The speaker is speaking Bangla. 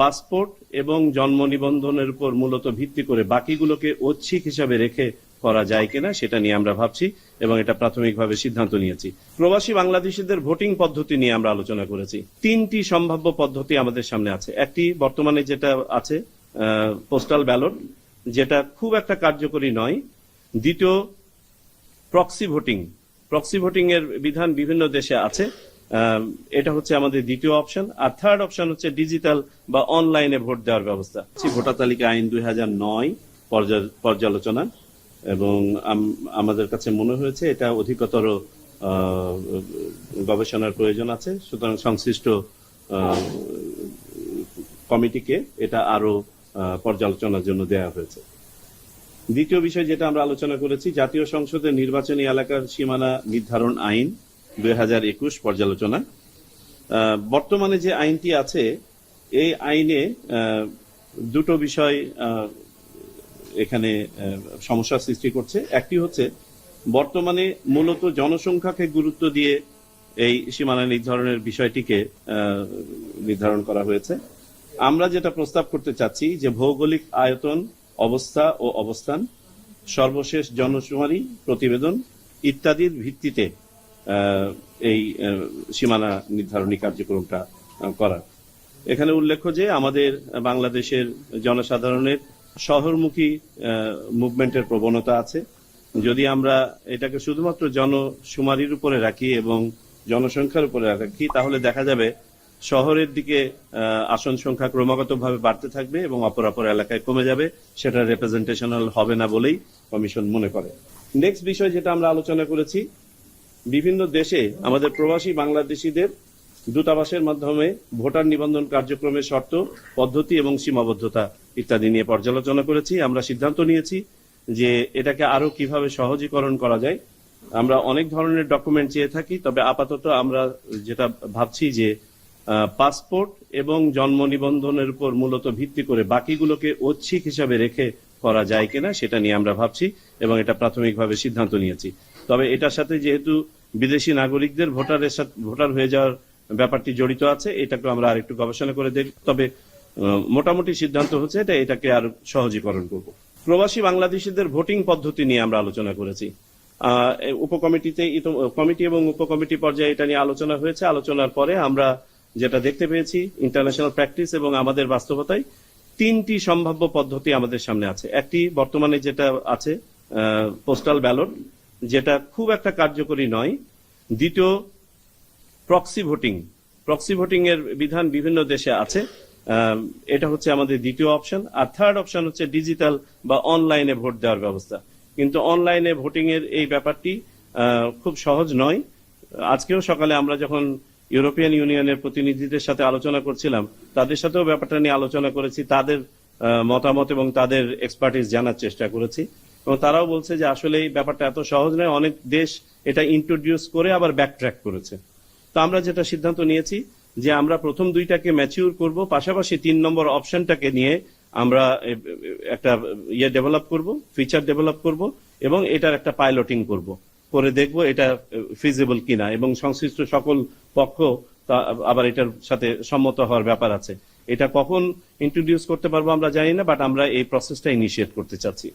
পাসপোর্ট এবং জন্ম নিবন্ধনের উপর মূলত ভিত্তি করে বাকিগুলোকে ঐচ্ছিক হিসাবে রেখে করা যায় কিনা সেটা নিয়ে আমরা ভাবছি এবং এটা প্রাথমিকভাবে সিদ্ধান্ত নিয়েছি। প্রবাসী বাংলাদেশিদের ভোটিং পদ্ধতি নিয়ে আমরা আলোচনা করেছি। তিনটি সম্ভাব্য পদ্ধতি আমাদের সামনে আছে। একটি বর্তমানে যেটা আছে পোস্টাল ব্যালট যেটা খুব একটা কার্যকরী নয়। দ্বিতীয় প্রক্সি ভোটিং প্রক্সি ভোটিং এর বিধান বিভিন্ন দেশে আছে। এটা হচ্ছে আমাদের দ্বিতীয় অপশন আর থার্ড অপশন হচ্ছে ডিজিটাল বা অনলাইনে ভোট দেওয়ার ব্যবস্থা। ভোটার তালিকা আইন দুই হাজার নয় পর্যালোচনা। এবং আম- আমাদের কাছে মনে হয়েছে এটা অধিকতর গবেষণার প্রয়োজন আছে। সুতরাং সংশ্লিষ্ট কমিটিকে এটা আরও পর্যালোচনার জন্য দেওয়া হয়েছে। দ্বিতীয় বিষয় যেটা আমরা আলোচনা করেছি, জাতীয় সংসদের নির্বাচনী এলাকার সীমানা নির্ধারণ আইন। দুই হাজার একুশ পর্যালোচনা। বর্তমানে যে আইনটি আছে এই আইনে দুটো বিষয় এখানে আহ, সমস্যার সৃষ্টি করছে। একটি হচ্ছে বর্তমানে মূলত জনসংখ্যাকে গুরুত্ব দিয়ে এই সীমানা নির্ধারণের বিষয়টিকে নির্ধারণ করা হয়েছে। আমরা যেটা প্রস্তাব করতে চাচ্ছি যে ভৌগোলিক আয়তন অবস্থা ও অবস্থান সর্বশেষ জনশুমারি প্রতিবেদন ইত্যাদির ভিত্তিতে এই সীমানা নির্ধারণী কার্যক্রমটা আহ, করা এখানে উল্লেখ্য যে আমাদের বাংলাদেশের জনসাধারণের শহরমুখী মুভমেন্টের প্রবণতা আছে। যদি আমরা এটাকে শুধুমাত্র জনশুমারির উপরে রাখি এবং জনসংখ্যার উপরে রাখি তাহলে দেখা যাবে শহরের দিকে আসন সংখ্যা ক্রমাগতভাবে বাড়তে থাকবে এবং অপর অপর এলাকায় কমে যাবে। সেটা রিপ্রেজেন্টেশনাল হবে না বলেই কমিশন মনে করে। নেক্সট বিষয় যেটা আমরা আলোচনা করেছি বিভিন্ন দেশে আমাদের প্রবাসী বাংলাদেশিদের দূতাবাসের মাধ্যমে ভোটার নিবন্ধন কার্যক্রমের শর্ত, পদ্ধতি এবং সীমাবদ্ধতা ইত্যাদি নিয়ে পর্যালোচনা করেছি। আমরা সিদ্ধান্ত নিয়েছি যে এটাকে আরও কীভাবে সহজীকরণ করা যায়। আমরা অনেক ধরনের ডকুমেন্ট চেয়ে থাকি, তবে আপাতত আমরা যেটা ভাবছি যে পাসপোর্ট এবং জন্ম নিবন্ধনের উপর মূলত ভিত্তি করে বাকিগুলোকে ঐচ্ছিক হিসাবে রেখে করা যায় কিনা সেটা নিয়ে আমরা ভাবছি এবং এটা প্রাথমিকভাবে সিদ্ধান্ত নিয়েছি। তবে এটার সাথে যেহেতু বিদেশি নাগরিকদের ভোটারের সাথে ভোটার হয়ে যাওয়ার ব্যাপারটি জড়িত আছে, এটাকে আমরা আরেকটু গবেষণা করে দেখব। তবে মোটামুটি সিদ্ধান্ত হচ্ছে এটা এটাকে আর সহজীকরণ করব। প্রবাসী বাংলাদেশিদের ভোটিং পদ্ধতি নিয়ে আমরা আলোচনা করেছি। উপকমিটিতে কমিটি এবং উপকমিটি পর্যায়ে এটা নিয়ে আলোচনা হয়েছে। আলোচনার পরে আমরা যেটা দেখতে পেয়েছি ইন্টারন্যাশনাল প্র্যাকটিস এবং আমাদের বাস্তবতায় তিনটি সম্ভাব্য পদ্ধতি আমাদের সামনে আছে। একটি বর্তমানে যেটা আছে পোস্টাল ব্যালট যেটা খুব একটা কার্যকরী নয়। দ্বিতীয় প্রক্সি ভোটিং প্রক্সি ভোটিং এর বিধান বিভিন্ন দেশে আছে। এটা হচ্ছে আমাদের দ্বিতীয় অপশন আর থার্ড অপশন হচ্ছে ডিজিটাল বা অনলাইনে ভোট দেওয়ার ব্যবস্থা। কিন্তু অনলাইনে ভোটিং এর এই ব্যাপারটি খুব সহজ নয়। আজকেও সকালে আমরা যখন ইউরোপিয়ান ইউনিয়নের প্রতিনিধিদের সাথে আলোচনা করছিলাম, তাদের সাথেও ব্যাপারটা নিয়ে আলোচনা করেছি। তাদের মতামত এবং তাদের এক্সপার্টিস জানার চেষ্টা করেছি। এবং তারাও বলছে যে আসলে এই ব্যাপারটা এত সহজ নয়। অনেক দেশ এটা ইন্ট্রোডিউস করে আবার ব্যাকট্র্যাক করেছে। তো আমরা যেটা সিদ্ধান্ত নিয়েছি যে আমরা প্রথম দুইটাকে ম্যাচিউর করব, পাশাপাশি তিন নম্বর অপশনটাকে নিয়ে আমরা একটা ইয়ে ডেভেলপ করব ফিচার ডেভেলপ করব এবং এটার একটা পাইলটিং করব। করে দেখব এটা ফিজিবল কিনা এবং সংশ্লিষ্ট সকল পক্ষ আবার এটার সাথে সম্মত হওয়ার ব্যাপার আছে। এটা কখন ইন্ট্রোডিউস করতে পারব আমরা জানি না বাট আমরা এই প্রসেসটা ইনিশিয়েট করতে চাচ্ছি।